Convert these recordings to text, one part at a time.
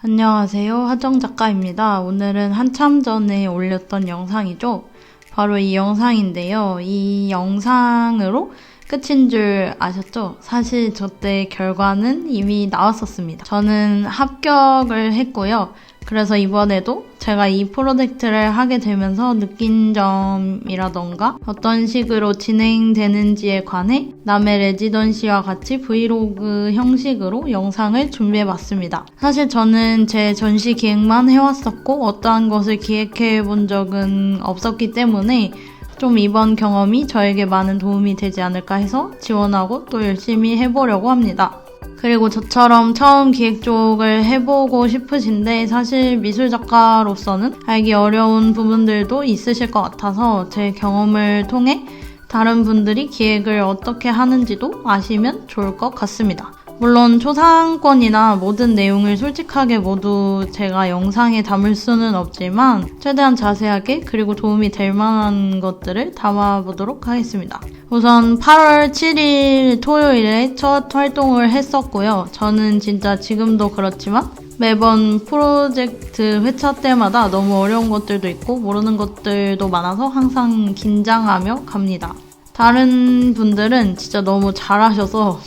안녕하세요. 하정 작가입니다. 오늘은 한참 전에 올렸던 영상이죠. 바로 이 영상인데요. 이 영상으로 끝인 줄 아셨죠? 사실 저 때 결과는 이미 나왔었습니다. 저는 합격을 했고요. 그래서 이번에도 제가 이 프로젝트를 하게 되면서 느낀 점이라던가 어떤 식으로 진행되는지에 관해 남의 레지던시와 같이 브이로그 형식으로 영상을 준비해 봤습니다. 사실 저는 제 전시 기획만 해왔었고 어떠한 것을 기획해 본 적은 없었기 때문에 좀 이번 경험이 저에게 많은 도움이 되지 않을까 해서 지원하고 또 열심히 해보려고 합니다. 그리고 저처럼 처음 기획 쪽을 해보고 싶으신데 사실 미술 작가로서는 알기 어려운 부분들도 있으실 것 같아서 제 경험을 통해 다른 분들이 기획을 어떻게 하는지도 아시면 좋을 것 같습니다. 물론 초상권이나 모든 내용을 솔직하게 모두 제가 영상에 담을 수는 없지만 최대한 자세하게 그리고 도움이 될 만한 것들을 담아보도록 하겠습니다. 우선 8월 7일 토요일에 첫 활동을 했었고요. 저는 진짜 지금도 그렇지만 매번 프로젝트 회차 때마다 너무 어려운 것들도 있고 모르는 것들도 많아서 항상 긴장하며 갑니다. 다른 분들은 진짜 너무 잘하셔서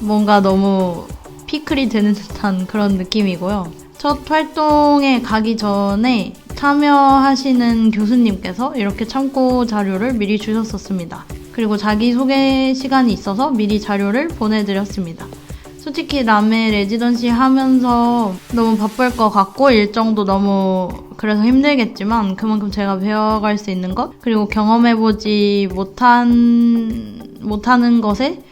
뭔가 너무 피클이 되는 듯한 그런 느낌이고요. 첫 활동에 가기 전에 참여하시는 교수님께서 이렇게 참고 자료를 미리 주셨었습니다. 그리고 자기소개 시간이 있어서 미리 자료를 보내드렸습니다. 솔직히 남의 레지던시 하면서 너무 바쁠 것 같고 일정도 너무 그래서 힘들겠지만 그만큼 제가 배워갈 수 있는 것 그리고 경험해보지 못한 못하는 것에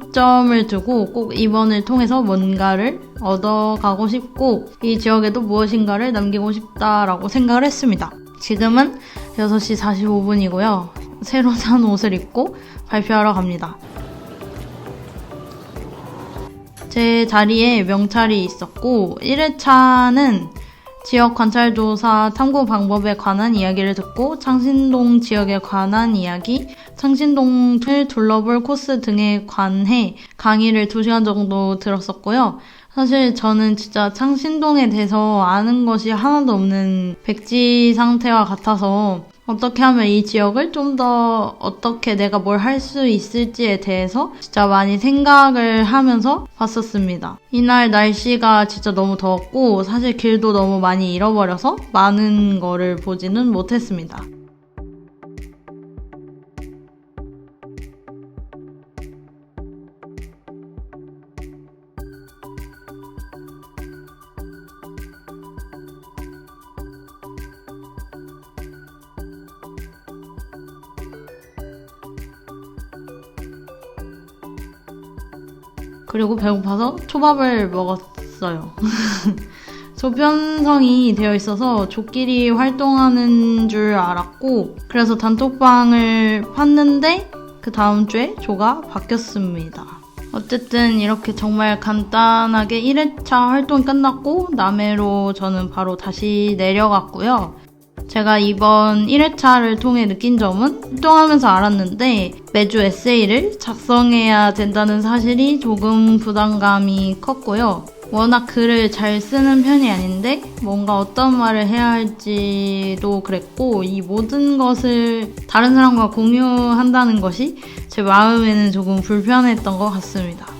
초점을 두고 꼭 이번을 통해서 뭔가를 얻어가고 싶고 이 지역에도 무엇인가를 남기고 싶다라고 생각을 했습니다. 지금은 6시 45분이고요. 새로 산 옷을 입고 발표하러 갑니다. 제 자리에 명찰이 있었고 1회차는 지역 관찰 조사 탐구 방법에 관한 이야기를 듣고 창신동 지역에 관한 이야기, 창신동을 둘러볼 코스 등에 관해 강의를 2시간 정도 들었었고요. 사실 저는 진짜 창신동에 대해서 아는 것이 하나도 없는 백지 상태와 같아서 어떻게 하면 이 지역을 좀 더 어떻게 내가 뭘 할 수 있을지에 대해서 진짜 많이 생각을 하면서 봤었습니다. 이날 날씨가 진짜 너무 더웠고 사실 길도 너무 많이 잃어버려서 많은 거를 보지는 못했습니다. 그리고 배고파서 초밥을 먹었어요. 조편성이 되어 있어서 조끼리 활동하는 줄 알았고, 그래서 단톡방을 팠는데, 그 다음 주에 조가 바뀌었습니다. 어쨌든 이렇게 정말 간단하게 1회차 활동이 끝났고, 남해로 저는 바로 다시 내려갔고요. 제가 이번 1회차를 통해 느낀 점은 활동하면서 알았는데 매주 에세이를 작성해야 된다는 사실이 조금 부담감이 컸고요. 워낙 글을 잘 쓰는 편이 아닌데 뭔가 어떤 말을 해야 할지도 그랬고 이 모든 것을 다른 사람과 공유한다는 것이 제 마음에는 조금 불편했던 것 같습니다.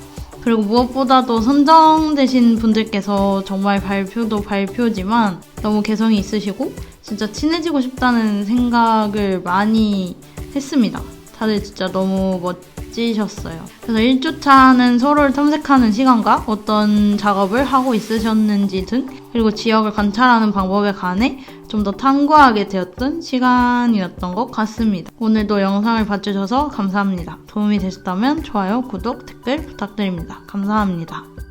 그리고 무엇보다도 선정되신 분들께서 정말 발표도 발표지만 너무 개성이 있으시고 진짜 친해지고 싶다는 생각을 많이 했습니다. 다들 진짜 너무 멋 지셨어요. 그래서 1주차는 서로를 탐색하는 시간과 어떤 작업을 하고 있으셨는지 등 그리고 지역을 관찰하는 방법에 관해 좀 더 탐구하게 되었던 시간이었던 것 같습니다. 오늘도 영상을 봐주셔서 감사합니다. 도움이 되셨다면 좋아요, 구독, 댓글 부탁드립니다. 감사합니다.